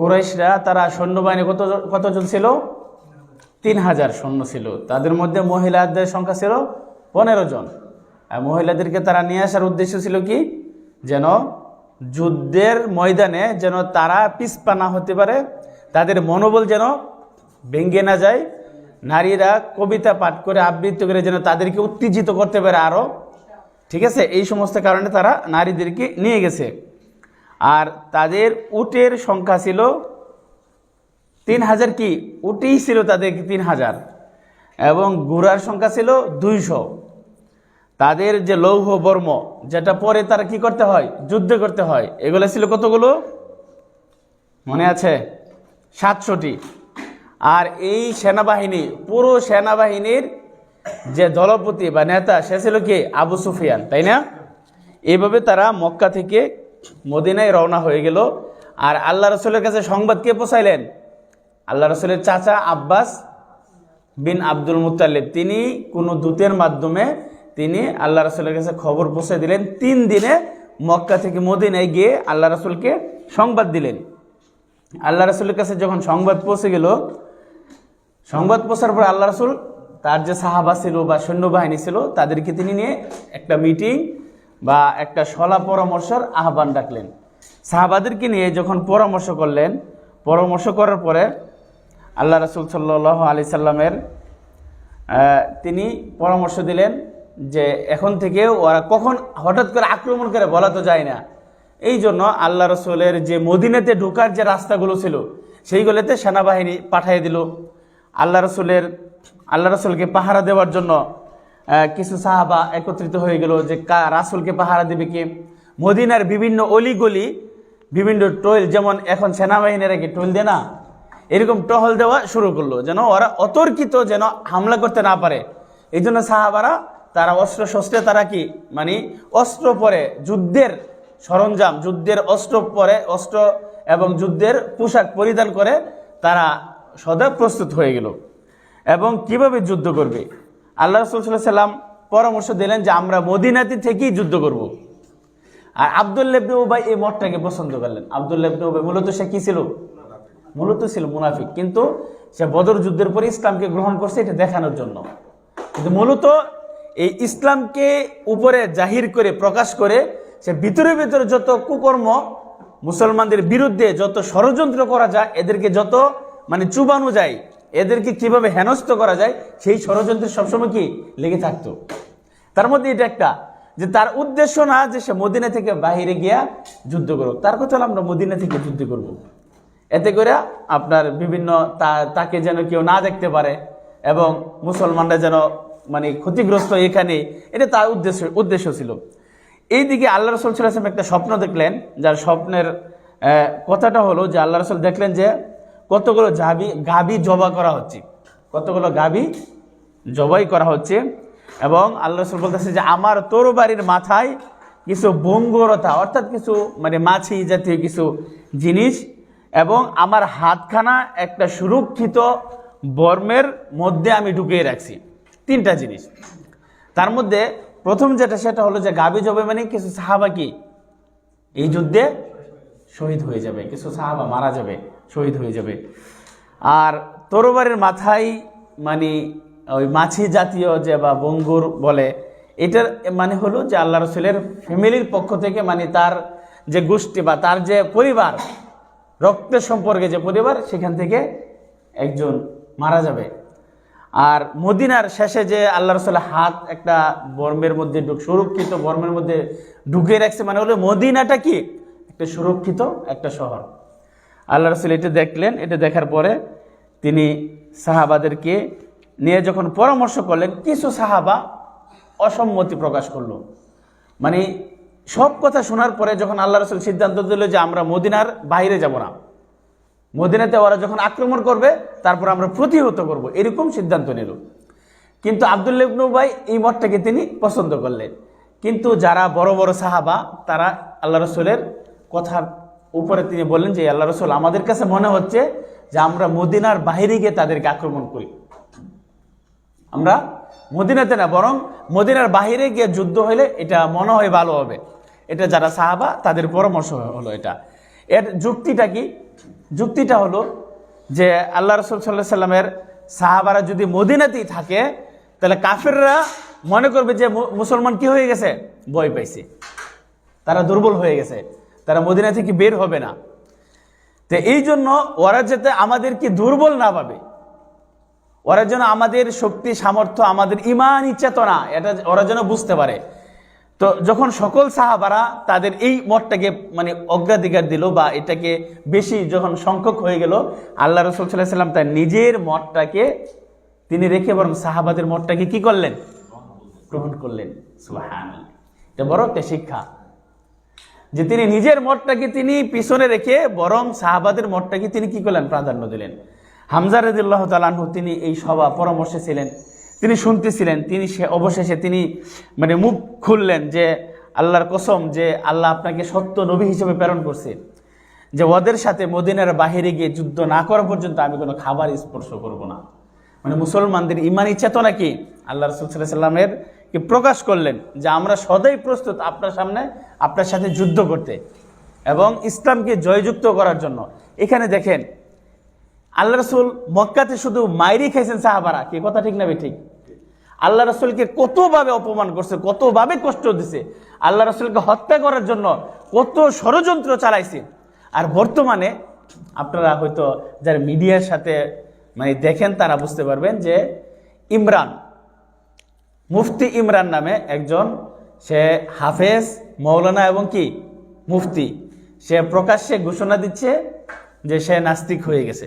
কুরাইশরা, তারা সৈন্যবাহিনী কত কতজন ছিল? তিন হাজার সৈন্য ছিল। তাদের মধ্যে মহিলাদের সংখ্যা ছিল পনেরো জন। আর মহিলাদেরকে তারা নিয়ে আসার উদ্দেশ্য ছিল কি? যেন যুদ্ধের ময়দানে যেন তারা পিছপা না হতে পারে, তাদের মনোবল যেন ভেঙ্গে না যায়, নারীরা কবিতা পাঠ করে আবৃত্তি করে যেন তাদেরকে উত্তেজিত করতে পারে আরও ঠিক আছে? এই সমস্ত কারণে তারা নারীদেরকে নিয়ে গেছে। আর তাদের উটের সংখ্যা ছিল তিন হাজার কি? উটেই ছিল তাদের তিন হাজার। এবং ঘোড়ার সংখ্যা ছিল দুইশো। তাদের যে লৌহ বর্ম, যেটা পরে তারা কি করতে হয়? যুদ্ধ করতে হয়। এগুলো ছিল কতগুলো? মনে আছে? সাতশোটি। আর এই সেনাবাহিনী, পুরো সেনাবাহিনীর যে দলপতি বা নেতা, সে ছিল কি? আবু সুফিয়ান, তাই না? এইভাবে তারা মক্কা থেকে মদিনায় রওনা হয়ে গেল। আর আল্লাহ রসুলের কাছে সংবাদ কে পৌঁছাইলেন? আল্লাহ রসুলের চাচা আব্বাস বিন আব্দুল মুতাল্লিব তিনি কোনো দূতের মাধ্যমে তিনি আল্লাহ রসুলের কাছে খবর পৌঁছে দিলেন। তিন দিনে মক্কা থেকে মদিনায় গিয়ে আল্লাহ রসুলকে সংবাদ দিলেন। আল্লাহ রসুলের কাছে যখন সংবাদ পৌঁছে গেল, সংবাদ পৌঁছার পর আল্লাহ রসুল তার যে সাহাবা ছিল বা সৈন্যবাহিনী ছিল, তাদেরকে তিনি নিয়ে একটা মিটিং বা একটা সলা পরামর্শের আহ্বান ডাকলেন সাহাবাদেরকে নিয়ে যখন পরামর্শ করলেন, পরামর্শ করার পরে আল্লাহ রসুল সাল্লাহ আলি সাল্লামের তিনি পরামর্শ দিলেন যে এখন থেকে ওরা কখন হঠাৎ করে আক্রমণ করে বলা তো যায় না। এই জন্য আল্লাহ রসুলের যে মদিনাতে ঢোকার যে রাস্তাগুলো ছিল, সেইগুলোতে সেনাবাহিনী পাঠিয়ে দিল। আল্লাহ রসুলের, আল্লাহ রসুলকে পাহারা দেওয়ার জন্য কিছু সাহাবা একত্রিত হয়ে গেল যে কা রাসুলকে পাহারা দেবে কে? মদিনার বিভিন্ন অলিগলি, বিভিন্ন টোয়েল যেমন এখন সেনাবাহিনীরা কি টোয়েল দেয় না, এরকম টহল দেওয়া শুরু করল। যেন ওরা অতর্কিত যেন হামলা করতে না পারে। এই জন্য সাহাবারা, তারা অস্ত্র শস্ত্রে তারা কি? মানে অস্ত্র পরে যুদ্ধের সরঞ্জাম, যুদ্ধের অস্ত্র পরে অস্ত্র এবং যুদ্ধের পোশাক পরিধান করে তারা সদা প্রস্তুত হয়ে গেল। এবং কীভাবে যুদ্ধ করবে? আল্লাহ রসুল সাল্লাহ সাল্লাম পরামর্শ দিলেন যে আমরা মদিনাতি থেকেই যুদ্ধ করব। আর আবদুল্লাবনে উবাই এই মতটাকে পছন্দ করলেন। আবদুল্লাবনে উবাই মূলত সে কি ছিল? মূলত ছিল মুনাফিক। কিন্তু সে বদর যুদ্ধের পরে ইসলামকে গ্রহণ করছে এটা দেখানোর জন্য। কিন্তু মূলত এই ইসলামকে উপরে জাহির করে, প্রকাশ করে সে ভিতরে ভিতরে যত কুকর্ম মুসলমানদের বিরুদ্ধে যত ষড়যন্ত্র করা যায়, এদেরকে যত মানে চুবানো যায় এদেরকে কীভাবে হেনস্থ করা যায়, সেই ষড়যন্ত্রের সবসময় কি লেগে থাকতো? তার মধ্যে এটা একটা, যে তার উদ্দেশ্য না যে সে মদিনা থেকে বাহিরে গিয়া যুদ্ধ করুক। তার কথা হলো, আমরা মদিনা থেকে যুদ্ধ করব। এতে করে আপনার বিভিন্ন তাকে যেন কেউ না দেখতে পারে এবং মুসলমানরা যেন মানে ক্ষতিগ্রস্ত এখানে, এটা তার উদ্দেশ্য উদ্দেশ্য ছিল। এইদিকে আল্লাহ রসুল সাল্লাম একটা স্বপ্ন দেখলেন, যার স্বপ্নের কথাটা হলো যে আল্লাহ রসুল দেখলেন যে কতগুলো জাবি গাবি জবা করা হচ্ছে কতগুলো গাবি জবাই করা হচ্ছে? এবং আল্লাহ রসুল বলতেছে যে, আমার তোর বাড়ির মাথায় কিছু বঙ্গরতা, অর্থাৎ কিছু মানে মাছি জাতীয় কিছু জিনিস এবং আমার হাতখানা একটা সুরক্ষিত বর্মের মধ্যে আমি ঢুকিয়ে রাখছি। তিনটা জিনিস। তার মধ্যে প্রথম যেটা, সেটা হলো যে গাবি জবে মানে কিছু সাহাবা কি? এই যুদ্ধে শহীদ হয়ে যাবে, কিছু সাহাবা মারা যাবে। শহীদ হয়ে যাবে। আর তরবারের মাথায় মানে ওই মাছি জাতীয় যে বা বঙ্গুর বলে, এটার মানে হলো যে আল্লাহ রসুলের ফ্যামিলির পক্ষ থেকে মানে তার যে গোষ্ঠী বা তার যে পরিবার রক্তের সম্পর্কে যে পরিবার, সেখান থেকে একজন মারা যাবে। আর মদিনার শেষে যে আল্লাহ রসুলের হাত একটা বর্মের মধ্যে ঢুক- সুরক্ষিত বর্মের মধ্যে ঢুকিয়ে রাখছে মানে হলো মদিনাটা কি? একটা সুরক্ষিত একটা শহর। আল্লাহ রসুল এটা দেখলেন, এটা দেখার পরে তিনি সাহাবাদেরকে নিয়ে যখন পরামর্শ করলেন, কিছু সাহাবা অসম্মতি প্রকাশ করল। মানে সব কথা শোনার পরে যখন আল্লাহ রসুল সিদ্ধান্ত দিল যে আমরা মদিনার বাইরে যাব না, মদিনাতে ওরা যখন আক্রমণ করবে, তারপর আমরা প্রতিহত করব, এরকম সিদ্ধান্ত নিল। কিন্তু আবদুল্লাহ ইবনু উবাই এই মতটাকে তিনি পছন্দ করলেন। কিন্তু যারা বড় বড় সাহাবা, তারা আল্লাহ রসুলের কথার উপরে তিনি বললেন যে আল্লাহ রসুল, আমাদের কাছে মনে হচ্ছে যে আমরা মদিনার বাহিরে গিয়ে তাদেরকে আক্রমণ করি। আমরা মদিনাতে না, বরং মদিনার বাহিরে গিয়ে যুদ্ধ হলে এটা মনে হয় ভালো হবে। এটা যারা সাহাবা, তাদের পরামর্শ হলো এটা। এর যুক্তিটা কি? যুক্তিটা হলো যে, আল্লাহ রসুল সাল্লাহ সাল্লামের সাহাবারা যদি মদিনাতেই থাকে, তাহলে কাফেররা মনে করবে যে মুসলমান কি হয়ে গেছে? ভয় পাইছে। তারা দুর্বল হয়ে গেছে। তারা মদিনা থেকে বের হবে না। তো এই জন্য ওরা যাতে আমাদেরকে দুর্বল না পাবে ওরা যেন আমাদের শক্তি, সামর্থ্য, আমাদের ইমান, চেতনা, এটা ওরা যেন বুঝতে পারে। তো যখন সকল সাহাবারা তাদের এই মতটাকে মানে অগ্রাধিকার দিল বা এটাকে বেশি যখন সংখ্যক হয়ে গেল, আল্লাহ রসুল সাল্লাহ সাল্লাম তার নিজের মতটাকে, তিনি রেখে বরং সাহাবাদের মতটাকে কি করলেন? গ্রহণ করলেন। এটা বড় একটা শিক্ষা। যে তিনি নিজের মতটাকে তিনি পিছনে রেখে বরং সাহাবাদের মতটাকে তিনি কি করলেন? প্রাধান্য দিলেন। হামজা রাদিল্লাহ তালাহু তিনি এই সভা পরামর্শে ছিলেন। তিনি শুনতেছিলেন, তিনি সে অবশেষে তিনি মানে মুখ খুললেন যে আল্লাহর কসম যে আল্লাহ আপনাকে সত্য নবী হিসেবে প্রেরণ করছে। যে ওদের সাথে মদিনার বাহিরে গিয়ে যুদ্ধ না করা পর্যন্ত আমি কোনো খাবার স্পর্শ করব না। মানে মুসলমানদের ইমানি চেতনা কি? আল্লাহ রসুল সাল্লামের প্রকাশ করলেন যে আমরা সদাই প্রস্তুত আপনার সামনে, আপনার সাথে যুদ্ধ করতে এবং ইসলামকে জয়যুক্ত করার জন্য। এখানে দেখেন, আল্লাহ রসুল মক্কাতে শুধু মাইরি খাইছেন সাহাবারা। কি কথা ঠিক না ঠিক? আল্লাহ রসুলকে কতভাবে অপমান করছে, কতভাবে কষ্ট দিছে। আল্লাহ রসুলকে হত্যা করার জন্য কত ষড়যন্ত্র চালাইছে। আর বর্তমানে আপনারা হয়তো যারা মিডিয়ার সাথে মানে দেখেন, তারা বুঝতে পারবেন যে ইমরান মুফতি ইমরান নামে একজন, সে হাফেজ, মৌলানা এবং কি? মুফতি। সে প্রকাশ্যে ঘোষণা দিচ্ছে যে সে নাস্তিক হয়ে গেছে।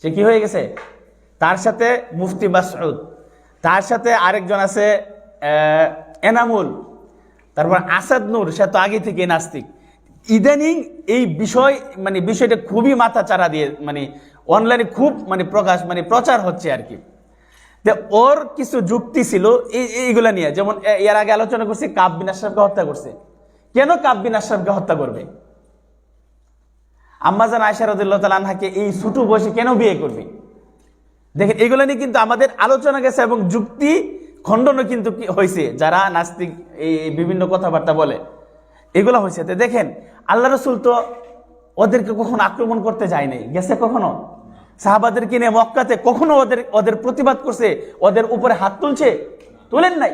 সে কি হয়ে গেছে? তার সাথে মুফতি মাসউদ। তার সাথে আরেকজন আছে এনামুল। তারপর আসাদ নূর, সে তো আগে থেকে নাস্তিক। ইদানিং এই বিষয় মানে বিষয়টা খুবই মাথা চারা দিয়ে মানে অনলাইনে খুব মানে প্রকাশ মানে প্রচার হচ্ছে আর কি। যে ওর কিছু যুক্তি ছিল এই এইগুলা নিয়ে। যেমন এর আগে আলোচনা করছি, কাব বিন আশরাফকে হত্যা করছে। কেন কাব বিন আশরাফকে হত্যা করবে? আম্মাজান আয়সা রদুল্লাহ আনহাকে এই ছোট বয়সে কেন বিয়ে করবে? দেখেন, এগুলো নিয়ে কিন্তু আমাদের আলোচনা গেছে এবং যুক্তি খণ্ডনও কিন্তু হয়েছে। যারা নাস্তিক, এই বিভিন্ন কথাবার্তা বলে, এগুলো হয়েছে। দেখেন, আল্লাহ রসুল তো ওদেরকে কখনো আক্রমণ করতে যায় নাই। গেছে কখনো? সাহাবাদেরকে নিয়ে মক্কাতে কখনো ওদের ওদের প্রতিবাদ করছে, ওদের উপরে হাত তুলছে, তোলেন নাই।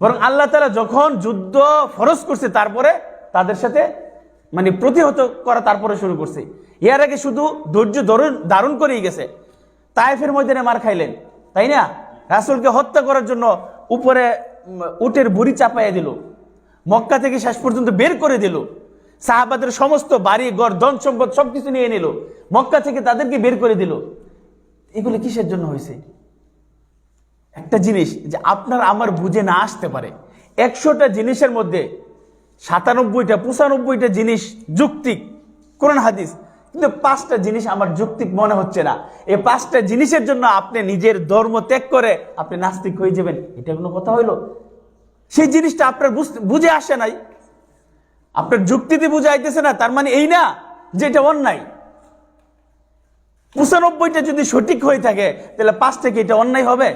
বরং আল্লাহ তালা যখন যুদ্ধ ফরজ করছে, তারপরে তাদের সাথে মানে প্রতিহত করা তারপরে শুরু করছে। ইয়ার আগে শুধু ধৈর্য ধরুন দারুণ করেই গেছে। তাইফের ময়দানে মার খাইলেন, তাই না? রাসুলকে হত্যা করার জন্য উপরে উটের বুড়ি চাপাইয়া দিল। মক্কা থেকে শেষ পর্যন্ত বের করে দিল। সাহাবাদের সমস্ত বাড়ি, ঘর, ধন সম্পদ সবকিছু নিয়ে নিল। মক্কা থেকে তাদেরকে বের করে দিল। এগুলো কিসের জন্য হয়েছে? একটা জিনিস যে আপনার আমার বুঝে না আসতে পারে। একশোটা জিনিসের মধ্যে সাতানব্বইটা, পঁচানব্বইটা জিনিস যুক্তিক কোরআন, হাদিস। কিন্তু পাঁচটা জিনিস আমার যুক্তিক মনে হচ্ছে না। এই পাঁচটা জিনিসের জন্য আপনি নিজের ধর্ম ত্যাগ করে আপনি নাস্তিক হয়ে যাবেন। এটা কোনো কথা হইল? সেই জিনিসটা আপনার বুঝে আসে নাই। আপনার যুক্তিতে বুঝে আইতেছে না, তার মানে এই না যে এটা অন্যায়। পঁচানব্বইটা যদি সঠিক হয়ে থাকে, তাহলে পাঁচ থেকে এটা অন্যায় হবে?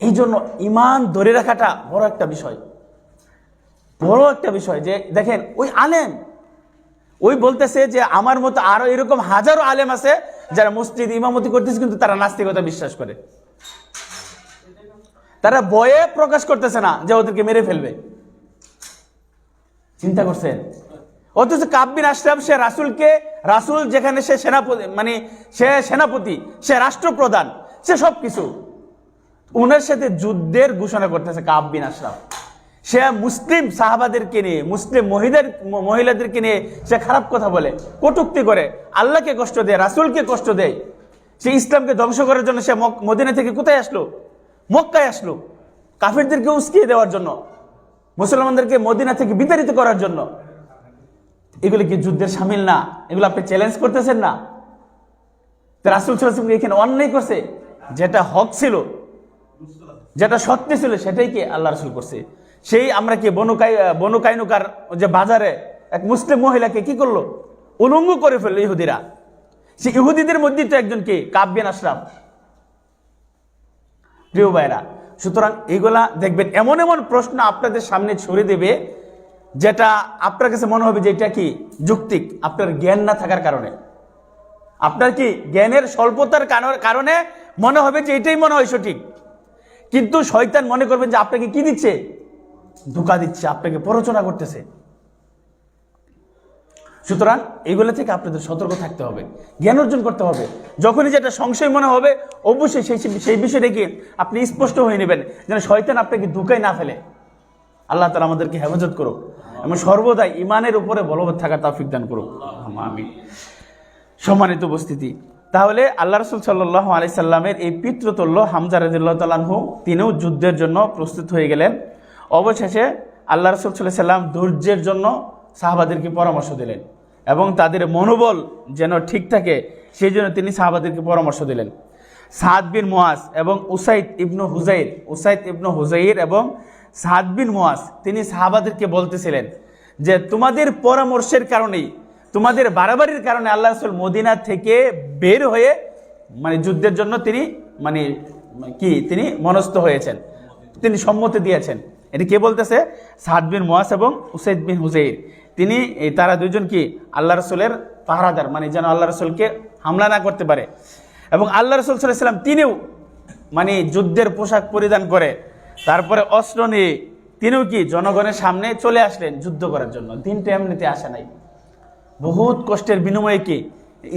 এই জন্য ইমান ধরে রাখাটা বড় একটা বিষয়। বড় একটা বিষয় যে, দেখেন, ওই আলেম, ওই বলতেছে যে, আমার মতো আরও এরকম হাজারো আলেম আছে, যারা মসজিদ ইমামতি করতেছে, কিন্তু তারা নাস্তিকতা বিশ্বাস করে। তারা বয়ে প্রকাশ করতেছে না যে ওদেরকে মেরে ফেলবে। চিন্তা করছেন? অথচ কাব্বিন আশরাফ সে রাসুলকে, রাসুল যেখানে সে সেনাপতি মানে সে সেনাপতি, সে রাষ্ট্রপ্রধান, সে সব কিছু ওনার সাথে যুদ্ধের ঘোষণা করতেছে কাব্বিন আশরাফ সে মুসলিম সাহাবাদেরকে নিয়ে, মুসলিম মহিলাদের, মহিলাদেরকে নিয়ে সে খারাপ কথা বলে, কটুক্তি করে, আল্লাহকে কষ্ট দেয়, রাসুলকে কষ্ট দেয়। সে ইসলামকে ধ্বংস করার জন্য সে মদিনা থেকে কোথায় আসলো? মক্কায় আসলো। কাফিরদেরকে উস্কিয়ে দেওয়ার জন্য। মুসলমানদেরকে মদিনা থেকে বিতাড়িত করার জন্য। এগুলো কি যুদ্ধের সামিল না? এগুলো আপনি চ্যালেঞ্জ করতেছেন না? রাসুল সাল্লাম এখানে অন্যায় করছে। যেটা হক ছিল, যেটা সত্য ছিল, সেটাই কি আল্লাহ রসুল করছে। সেই আমরা কি বনুকাই বনুকাইনুকার যে বাজারে এক মুসলিম মহিলাকে কি করল? উলঙ্গ করে ফেলল ইহুদিরা। সে ইহুদিদের মধ্যে তো একজন কি? কাব্যেন আশরাফ। প্রিয় ভাইরা সুতরাং এগুলা দেখবেন, এমন এমন প্রশ্ন আপনাদের সামনে ছড়িয়ে দেবে, যেটা আপনার কাছে মনে হবে যে এটা কি যুক্তিক, আপনার জ্ঞান না থাকার কারণে। আপনার কি জ্ঞানের স্বল্পতার কারণ- কারণে মনে হবে যে এটাই মনে হয় সঠিক। কিন্তু শয়তান মনে করবেন যে আপনাকে কি দিচ্ছে? ধোকা দিচ্ছে, আপনাকে প্ররোচনা করতেছে। সুতরাং এগুলো থেকে আপনাদের সতর্ক থাকতে হবে, জ্ঞান অর্জন করতে হবে। যখনই যেটা সংশয় মনে হবে, অবশ্যই সেই সেই বিষয়টাকে আপনি স্পষ্ট হয়ে নেবেন যেন শয়তান আপনাকে ধোকায় না ফেলে। আল্লাহ তালা আমাদেরকে হেফাজত করুক এবং সর্বদাই ইমানের উপরে বলবৎ থাকার তাফিক দান করুক। আমি সম্মানিত উপস্থিতি, তাহলে আল্লাহ রসুল সাল্লাহ আলি সাল্লামের এই পিতৃতুল্য হামজা রাজিল্লাহ তালাহু তিনিও যুদ্ধের জন্য প্রস্তুত হয়ে গেলেন। অবশেষে আল্লাহ রসুল সাল্লাহ সাল্লাম ধৈর্যের জন্য সাহাবাদেরকে পরামর্শ দিলেন। এবং তাদের মনোবল যেন ঠিক থাকে, সেই জন্য তিনি সাহাবাদেরকে পরামর্শ দিলেন। সাদ বিন মোয়াজ এবং Usaid ibnu Hudair Usaid ibnu Hudair এবং সাদ বিন মোয়াজ তিনি সাহাবাদেরকে বলতেছিলেন যে, তোমাদের পরামর্শের কারণেই, তোমাদের বাড়াবাড়ির কারণে আল্লাহ রসুল মদিনা থেকে বের হয়ে মানে যুদ্ধের জন্য তিনি মানে কি, তিনি মনস্থ হয়েছেন। তিনি সম্মতি দিয়েছেন। এটি কে বলতেছে? সাদ বিন মোয়াস এবং উসাইদ বিন হুজাইর তিনি এই তারা দুজন কি? আল্লাহ রসুলের পাহারাদার মানে যেন আল্লাহ রসুলকে হামলা না করতে পারে। এবং আল্লাহ রসুল সাল্লাম তিনিও মানে যুদ্ধের পোশাক পরিধান করে, তারপরে অস্ত্র নিয়ে তিনিও কি জনগণের সামনে চলে আসলেন যুদ্ধ করার জন্য। দিনটা এমনিতে আসে নাই। বহুত কষ্টের বিনিময়ে কি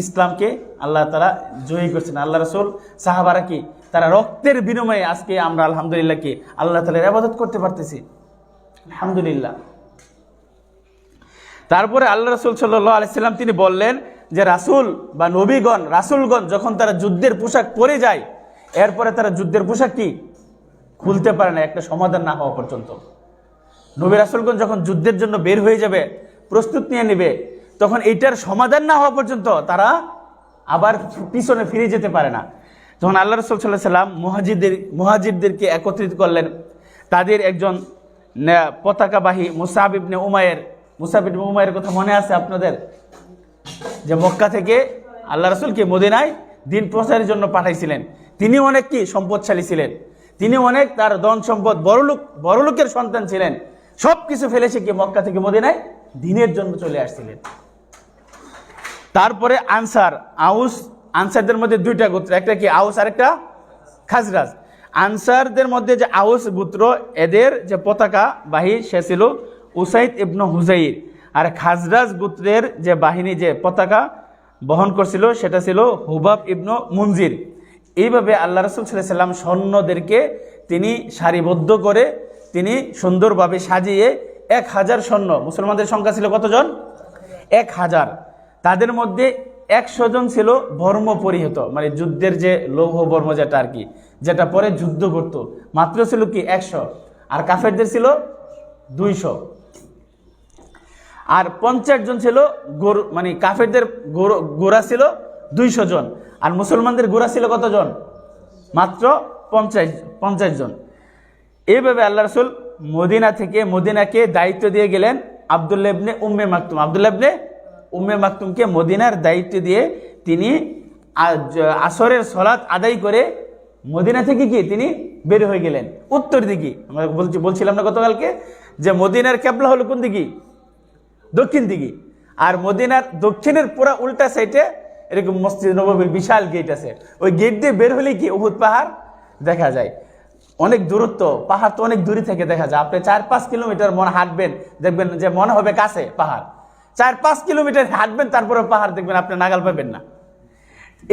ইসলামকে আল্লাহ তারা জয়ী করছেন। আল্লাহ রসুল, সাহাবারা কি তারা রক্তের বিনিময়ে আজকে আমরা আলহামদুলিল্লাহ কি আল্লাহ তালার আবাদত করতে পারতেছি? আলহামদুলিল্লাহ। তারপরে আল্লাহ রসুল সাল্লাহ আলাইসাল্লাম তিনি বললেন যে রাসুল বা নবীগণ, রাসুলগণ যখন তারা যুদ্ধের পোশাক পরে যায়, এরপরে তারা যুদ্ধের পোশাক কি? খুলতে পারে না, একটা সমাধান না হওয়া পর্যন্ত। নবী রাসুলগণ যখন যুদ্ধের জন্য বের হয়ে যাবে, প্রস্তুত নিয়ে নেবে, তখন এটার সমাধান না হওয়া পর্যন্ত তারা আবার পিছনে ফিরে যেতে পারে না। তখন আল্লাহ রসুল সাল্লাহ সাল্লাম মহাজিদের মহাজিদদেরকে একত্রিত করলেন। তাদের একজন পতাকাবাহী মুসাব উমায়ের মুসাব ইবনে উমায়ের কথা মনে আছে আপনাদের? যে মক্কা থেকে আল্লাহ রসুলকে মদিনায় দিন প্রচারের জন্য পাঠাইছিলেন। তিনি অনেক কি? সম্পদশালী ছিলেন। তিনি অনেক তার ধন সম্পদ বড়লোক বড়লোকের সন্তান ছিলেন। সব কিছু ফেলেছে কি মক্কা থেকে মদিনায় দিনের জন্য চলে আসছিলেন। তারপরে আনসার, আউস, আনসারদের মধ্যে দুইটা গোত্র, একটা কি আউস আর একটা খাজরাজ। আনসারদের মধ্যে যে আউস গোত্র, এদের যে পতাকা বাহী সে ছিল উসাইদ ইবনু হুজাইর আর খাজরাজ গোত্রের যে বাহিনী, যে পতাকা বহন করছিল, সেটা ছিল হুবাব ইবনু মুনজির। এইভাবে আল্লাহ রসুল সাল্লাম সৈন্যদেরকে তিনি সারিবদ্ধ করে, তিনি সুন্দরভাবে সাজিয়ে এক হাজার সৈন্য, মুসলমানদের সংখ্যা ছিল কতজন? এক হাজার। তাদের মধ্যে একশো জন ছিল বর্ম পরিহিত মানে যুদ্ধের যে লৌহ বর্ম যেটা আর কি, যেটা পরে যুদ্ধ করত। মাত্র ছিল কি একশো। আর কাফেরদের ছিল দুইশো। আর পঞ্চাশ জন ছিল গরু মানে কাফেরদের গরু- গোড়া ছিল দুইশো জন। আর মুসলমানদের গোড়া ছিল কতজন? মাত্র পঞ্চাশ পঞ্চাশ জন। এইভাবে আল্লাহ রসুল মদিনা থেকে মদিনাকে দায়িত্ব দিয়ে গেলেন আবদুল্লাহ ইবনে উম্মে মাকতুম। আবদুল্লাহ ইবনে উম্মে মাকতুমকে মদিনার দায়িত্ব দিয়ে তিনি আসরের সলাৎ আদায় করে মদিনা থেকে কি তিনি বের হয়ে গেলেন। উত্তর দিকে, আমরা বলছি, বলছিলাম না গতকালকে, যে মদিনার ক্যাবলা হলো কোন দিকে? দক্ষিণ দিকে। আর মদিনার দক্ষিণের পুরা উল্টা সাইডে এরকম মসজিদ নবীর বিশাল গেট আছে। ওই গেট দিয়ে বের হলে কি উহুদ পাহাড়? দেখা যায়। অনেক দূরত্ব, পাহাড় তো অনেক দূরে থেকে দেখা যায়। আপনি চার পাঁচ কিলোমিটার মনে হাঁটবেন, দেখবেন যে মনে হবে কাছে পাহাড়। চার পাঁচ কিলোমিটার হাঁটবেন তারপরে পাহাড় দেখবেন আপনি নাগাল পাবেন না।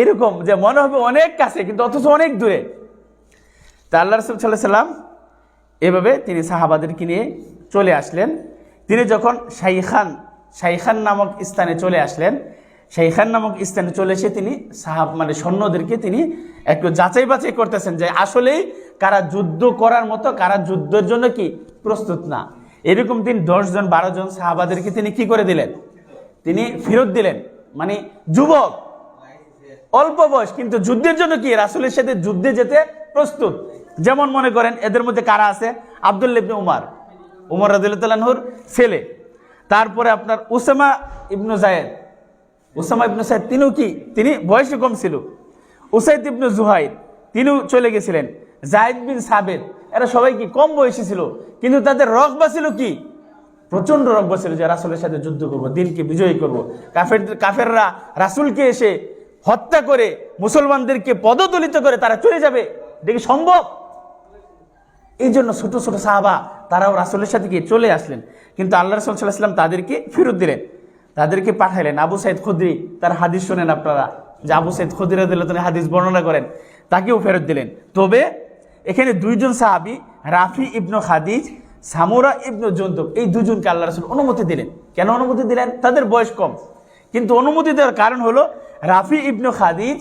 এরকম যে মনে হবে অনেক কাছে, কিন্তু অথচ অনেক দূরে। তা আল্লাহ রসুল সাল্লাহ সাল্লাম এভাবে তিনি সাহাবাদেরকে নিয়ে চলে আসলেন। তিনি যখন শাইখান শাইখান নামক স্থানে চলে আসলেন, শাইখান নামক স্থানে চলে এসে তিনি সাহাব মানে সৈন্যদেরকে তিনি একটু যাচাই বাছাই করতেছেন যে আসলেই কারা যুদ্ধ করার মতো, কারা যুদ্ধের জন্য কি প্রস্তুত না। এরকম তিনি দশজন বারো জন সাহাবাদেরকে তিনি কি করে দিলেন? তিনি ফেরত দিলেন। মানে যুবক, অল্প বয়স, কিন্তু যুদ্ধের জন্য কি? রাসুলের সাথে যুদ্ধে যেতে প্রস্তুত। যেমন মনে করেন, এদের মধ্যে কারা আছে? আবদুল্লা ইবনে উমার। উমর রাদিল্লাহুর ছেলে। তারপরে আপনার Usama ibnu Zayed Usama ibnu Sahed তিনিও কি? তিনি বয়সে কম ছিল। উসাইদ ইবনু জুহাইদ তিনিও চলে গেছিলেন। জায়দ বিন সাবেদ এরা সবাই কি কম বয়সী ছিল? কিন্তু তাদের রকবা ছিল কি? প্রচণ্ড রকবা ছিল যে রাসুলের সাথে যুদ্ধ করব, দিনকে বিজয়ী করব। কাফের, কাফেররা রাসুলকে এসে হত্যা করে মুসলমানদেরকে পদদলিত করে তারা চলে যাবে। দেখি সম্ভব? এই জন্য ছোট ছোট সাহাবা, তারাও রাসুলের সাথে গিয়ে চলে আসলেন। কিন্তু আল্লাহ রসুল সাল্লাহ সাল্লাহাম তাদেরকে ফেরত দিলেন। তাদেরকে পাঠাইলেন। আবু সাইদ খুদ্রি, তার হাদিস শোনেন আপনারা, যে আবু সাইদ খুদ্রি দিলে তিনি হাদিস বর্ণনা করেন, তাকেও ফেরত দিলেন। তবে এখানে দুইজন সাহাবি, রাফি ইবনু খাদিজ, সামুরা ইবনু জন্তব, এই দুজনকে আল্লাহ রসুল অনুমতি দিলেন। কেন অনুমতি দিলেন? তাদের বয়স কম। কিন্তু অনুমতি দেওয়ার কারণ হলো, রাফি ইবনু খাদিজ,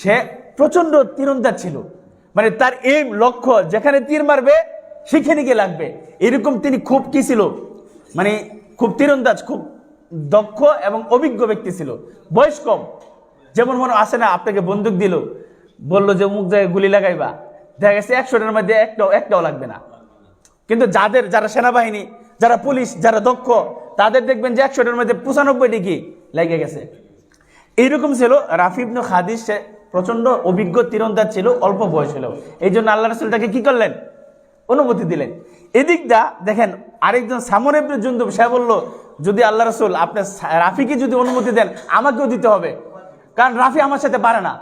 সে প্রচণ্ড তীরন্দাজ ছিল। মানে তার এই লক্ষ্য যেখানে তীর মারবে সেখানে গিয়ে লাগবে। এরকম তিনি খুব কি ছিল? মানে খুব তীরন্দাজ, খুব দক্ষ এবং অভিজ্ঞ ব্যক্তি ছিল। বয়স কম। যেমন মনে আসে না, আপনাকে বন্দুক দিল, বলল যে মুখ জায়গায় গুলি লাগাইবা। দেখা গেছে একশোটার মধ্যে একটাও একটাও লাগবে না। কিন্তু যাদের, যারা সেনাবাহিনী, যারা পুলিশ, যারা দক্ষ, তাদের দেখবেন যে একশোটার মধ্যে পঁচানব্বইটি কি লেগে গেছে। এইরকম ছিল রাফিবনু খাদিস সে প্রচণ্ড অভিজ্ঞ তীরন্দাজ ছিল, অল্প বয়স হলেও। এই জন্য আল্লাহ রসুল তাকে কি করলেন? অনুমতি দিলেন। এদিক দা দেখেন, আরেকজন সামরেবনে জুন্দুব সে বলল, যদি আল্লাহ রসুল আপনার রাফিকে যদি অনুমতি দেন, আমাকেও দিতে হবে। কারণ রাফি আমার সাথে পারে না।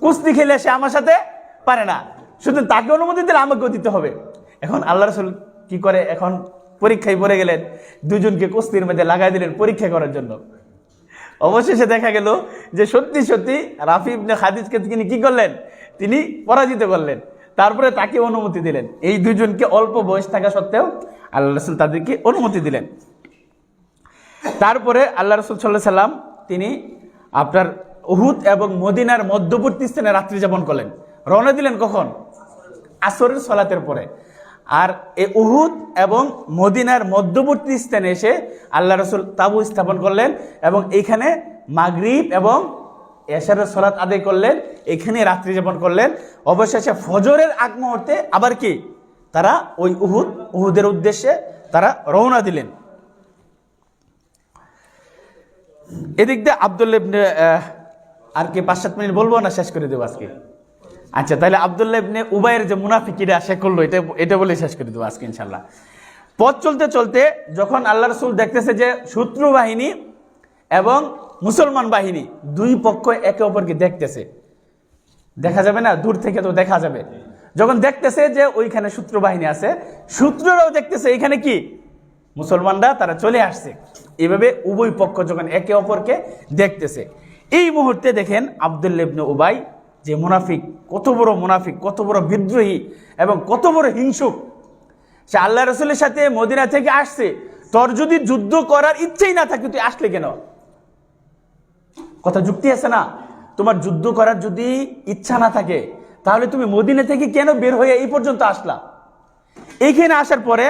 কুস্তি খেলে সে আমার সাথে পারে না। শুধু তাকে অনুমতি দিলে আমাকেও দিতে হবে। এখন আল্লাহ রসুল কি করে? এখন পরীক্ষায় পড়ে গেলেন। দুজনকে কুস্তির মধ্যে লাগাই দিলেন পরীক্ষা করার জন্য। অবশেষে দেখা গেল যে সত্যি সত্যি রাফি ইবনে খাদিজকে তিনি কি করলেন? তিনি পরাজিত করলেন। তারপরে তাকে অনুমতি দিলেন। এই দুজনকে অল্প বয়স থাকা সত্ত্বেও আল্লাহ রসুল তাদেরকে অনুমতি দিলেন। তারপরে আল্লাহ রসুল সাল্লাহ সাল্লাম তিনি আপনার উহুদ এবং মদিনার মধ্যবর্তী স্থানে রাত্রি যাপন করলেন। রওনা দিলেন কখন? আসরের সলাতের পরে। আর এ উহুদ এবং মদিনার মধ্যবর্তী স্থানে এসে আল্লাহ রসুল তাবু স্থাপন করলেন এবং এইখানে মাগরিব এবং এশারের সলাত আদায় করলেন, এখানে রাত্রি যাপন করলেন। অবশেষে ফজরের আগ মুহূর্তে আবার কি? তারা ওই উহুদ, উহুদের উদ্দেশ্যে তারা রওনা দিলেন। এদিক দিয়ে আবদুল্লাহ আর কি পাঁচ সাত মিনিট বলব না? শেষ করে দেবো আজকে। আচ্ছা তাহলে আবদুল্লাহ ইবনে উবাইয়ের যে মুনাফিকিরা, সে করল, এটা এটা বলে শেষ করে দেবো আজকে ইনশাল্লাহ পথ চলতে চলতে যখন আল্লাহ রসুল দেখতেছে যে শত্রু বাহিনী এবং মুসলমান বাহিনী দুই পক্ষ একে অপরকে দেখতেছে, দেখা যাবে না? দূর থেকে তো দেখা যাবে। যখন দেখতেছে যে ওইখানে শত্রু বাহিনী আছে, শত্রুরাও দেখতেছে, এখানে কি? মুসলমানরা, তারা চলে আসছে। এভাবে উভয় পক্ষ যখন একে অপরকে দেখতেছে। এই মুহূর্তে দেখেন আবদুল্লিবনে উবাই যে মুনাফিক, কত বড় মুনাফিক, কত বড় বিদ্রোহী এবং কত বড় হিংসুক, সে আল্লাহ রসুলের সাথে মদিনা থেকে আসছে। তোর যদি যুদ্ধ করার ইচ্ছেই না থাকে, তুই আসলে কেন? কথা যুক্তি আছে না? তোমার যুদ্ধ করার যদি ইচ্ছা না থাকে, তাহলে তুমি মদিনা থেকে কেন বের হয়ে এই পর্যন্ত আসলা? এইখানে আসার পরে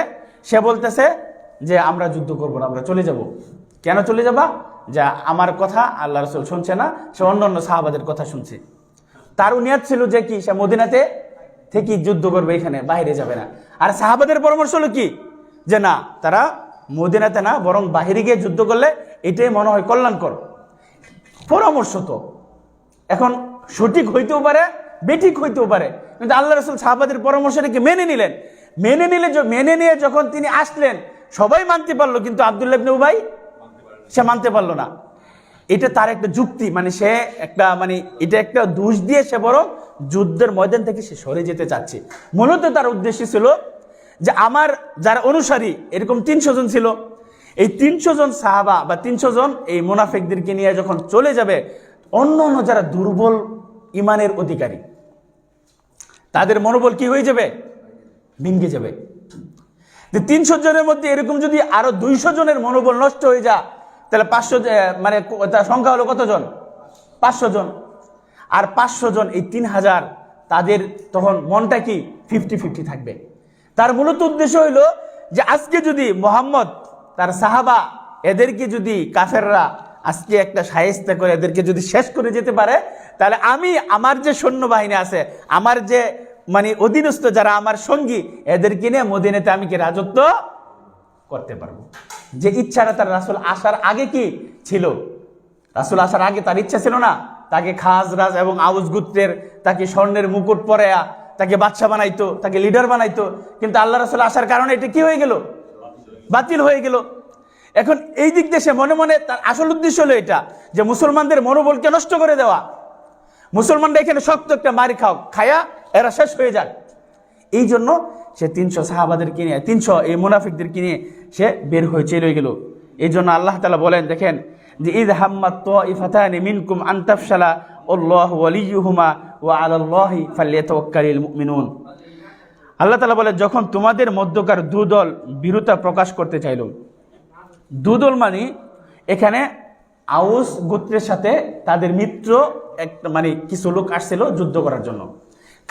সে বলতেছে যে, আমরা যুদ্ধ করব না, আমরা চলে যাব। কেন চলে যাবা? যা আমার কথা আল্লাহ রসুল শুনছে না, সে অন্য অন্য সাহাবাদের কথা শুনছে। তার নিয়াত ছিল যে কি, সে মদিনাতে থেকে যুদ্ধ করবে, এখানে বাইরে যাবে না। আর সাহাবাদের পরামর্শ হলো কি? যে না, তারা মদিনাতে না, বরং বাহিরে গিয়ে যুদ্ধ করলে এটাই মনে হয় কল্যাণকর। পরামর্শ তো। এখন সঠিক হইতেও পারে, বেঠিক হইতেও পারে। কিন্তু আল্লাহ রসুল সাহাবাদের পরামর্শটাকে মেনে নিলেন? মেনে নিলে মেনে নিয়ে যখন তিনি আসলেন, সবাই মানতে পারল, কিন্তু আবদুল্লাহ ইবনে উবাই সে মানতে পারল না। এটা তার একটা যুক্তি মানে সে একটা মানে এটা একটা দোষ দিয়ে সে বরং যুদ্ধের ময়দান থেকে সে সরে যেতে চাচ্ছে। মূলত তার উদ্দেশ্য ছিল যে আমার যারা অনুসারী, এরকম তিনশো জন ছিল, এই তিনশো জন সাহাবা বা তিনশো জন এই মুনাফিকদেরকে নিয়ে যখন চলে যাবে, অন্য অন্য যারা দুর্বল ইমানের অধিকারী, তাদের মনোবল কি হয়ে যাবে? ভেঙে যাবে। যে তিনশো জনের মধ্যে এরকম যদি আরও দুইশো জনের মনোবল নষ্ট হয়ে যা তাহলে পাঁচশো মানে সংখ্যা হলো কতজন? পাঁচশো জন। আর পাঁচশো জন, এই তিন হাজার, তাদের তখন মনটা কি? ফিফটি ফিফটি থাকবে। তার মূলত উদ্দেশ্য হইল যে আজকে যদি মোহাম্মদ, তার সাহাবা, এদেরকে যদি কাফেররা আজকে একটা সাহেস্তা করে, এদেরকে যদি শেষ করে যেতে পারে, তাহলে আমি আমার যে সৈন্যবাহিনী আছে, আমার যে মানে অধীনস্থ যারা আমার সঙ্গী, এদেরকে নিয়ে মদিনাতে আমি কি রাজত্ব করতে পারব। যে ইচ্ছাটা তার রাসুল আসার আগে কি ছিল? রাসুল আসার আগে তার ইচ্ছা ছিল না? তাকে খাজরাজ এবং আউজ গুত্রের, তাকে স্বর্ণের মুকুট পরেয়া তাকে বাদশা বানাইতো, তাকে লিডার বানাইতো। কিন্তু আল্লাহ রাসুল আসার কারণে এটা কি হয়ে গেল? বাতিল হয়ে গেল। এখন এই দিক সে মনে মনে তার আসল উদ্দেশ্য হলো এটা, যে মুসলমানদের মনোবলকে নষ্ট করে দেওয়া। মুসলমানরা এখানে শক্ত একটা মারি খাও, খায়া এরা শেষ হয়ে যাক। এই জন্য সে তিনশো সাহাবাদেরকে নিয়ে তিনশো এই মুনাফিকদেরকে নিয়ে সে বের হয়ে চলে গেল। এই জন্য আল্লাহ তালা বলেন, দেখেন, যে ঈদ হাম্মাত তো ইফাতানি মিনকুম আন্তাফসালা উল্লাহ ওয়ালিয়ুহুমা ওয়া আলাল্লাহি ফাল্লিয়াতাওয়াক্কালিল মুমিনুন। আল্লাহ তালা বলে যখন তোমাদের মধ্যকার দুদল বিরুতা প্রকাশ করতে চাইল দুদল মানে এখানে আউস গোত্রের সাথে তাদের মিত্র এক মানে কিছু লোক আসছিল যুদ্ধ করার জন্য।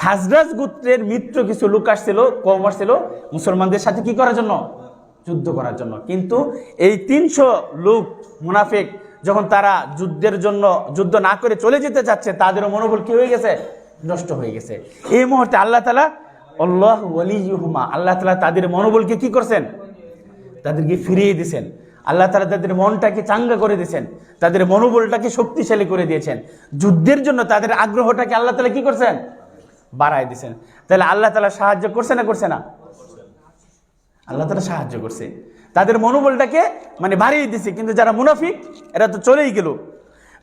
খাজরাজ গোত্রের মিত্র কিছু লোক আসছিল, কম আসছিল, মুসলমানদের সাথে কি করার জন্য? যুদ্ধ করার জন্য। কিন্তু এই তিনশো লোক, মুনাফিক, যখন তারা যুদ্ধের জন্য, যুদ্ধ না করে চলে যেতে চাচ্ছে, তাদেরও মনোবল কি হয়ে গেছে? নষ্ট হয়ে গেছে। এই মুহূর্তে আল্লাহ তালা আল্লাহ ওয়ালিহুমা আল্লাহ তালা তাদের মনোবলকে কি করছেন? তাদেরকে ফিরিয়ে দিয়েছেন আল্লাহ তালা তাদের মনটাকে চাঙ্গা করে দিয়েছেন তাদের মনোবলটাকে শক্তিশালী করে দিয়েছেন। যুদ্ধের জন্য তাদের আগ্রহটাকে আল্লাহ তালা কি করছেন? বাড়ায় দিয়েছেন তাহলে আল্লাহ তালা সাহায্য করছে না করছে না? আল্লাহ তালা সাহায্য করছে। তাদের মনোবলটাকে মানে বাড়িয়ে দিছে। কিন্তু যারা মুনাফিক, এরা তো চলেই গেল।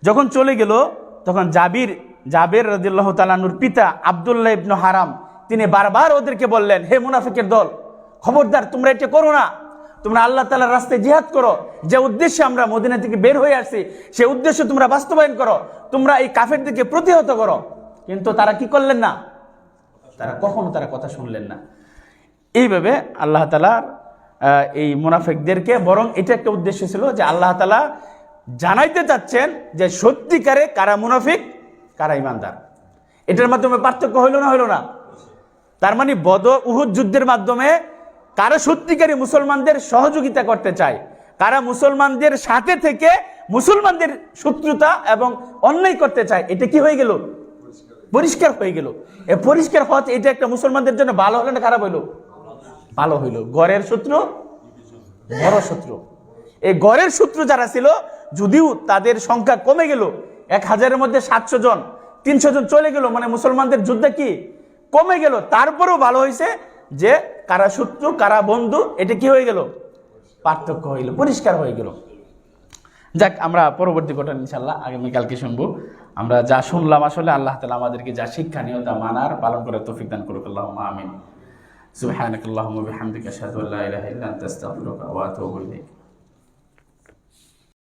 যখন চলে গেল, তখন জাবির, জাবের রাদিল্লাহ তালানুর পিতা আবদুল্লাহ ইবনু হারাম, তিনি বারবার ওদেরকে বললেন, হে মুনাফিকের দল, খবরদার, তোমরা এটা করো না। তোমরা আল্লাহ তালার রাস্তায় জিহাদ করো। যে উদ্দেশ্যে আমরা মদিনা থেকে বের হয়ে আসছি, সে উদ্দেশ্য তোমরা বাস্তবায়ন করো। তোমরা এই কাফের দিকে প্রতিহত করো। কিন্তু তারা কি করলেন না? তারা কখনো তারা কথা শুনলেন না। এইভাবে আল্লাহ তালা এই মুনাফিকদেরকে বরং এটা একটা উদ্দেশ্য ছিল যে আল্লাহ তালা জানাইতে চাচ্ছেন যে সত্যিকারে কারা মুনাফিক, কারা ইমানদার এটার মাধ্যমে পার্থক্য হইল না হইল না। তার মানে বদ উহুদ যুদ্ধের মাধ্যমে কারা সত্যিকারী মুসলমানদের সহযোগিতা করতে চায়, কারা মুসলমানদের সাথে থেকে মুসলমানদের শত্রুতা এবং অন্যায় করতে চায়, এটা কি হয়ে গেল? পরিষ্কার হয়ে গেল। এ পরিষ্কার হওয়াতে এটা একটা মুসলমানদের জন্য ভালো হলো না খারাপ হইল? ভালো হইল। গড়ের শত্রু, বড় শত্রু। এই গড়ের শত্রু যারা ছিল, যদিও তাদের সংখ্যা কমে গেল, এক হাজারের মধ্যে সাতশো জন, তিনশো জন চলে গেল মানে মুসলমানদের যুদ্ধে কি? কমে গেল। তারপরেও ভালো হয়েছে যে কারা শত্রু, কারা বন্ধু, এটা কি হয়ে গেল? পার্থক্য হইল, পরিষ্কার হয়ে গেল। যাক, আমরা পরবর্তী ঘটনা ইনশাল্লাহ আগামীকালকে শুনব। আমরা যা শুনলাম আসলে আল্লাহ তালা আমাদেরকে যা শিক্ষা নিয়ে তা মানার, পালন করে তৌফিক দান করুক আল্লাহ আমিন। ইলাইক।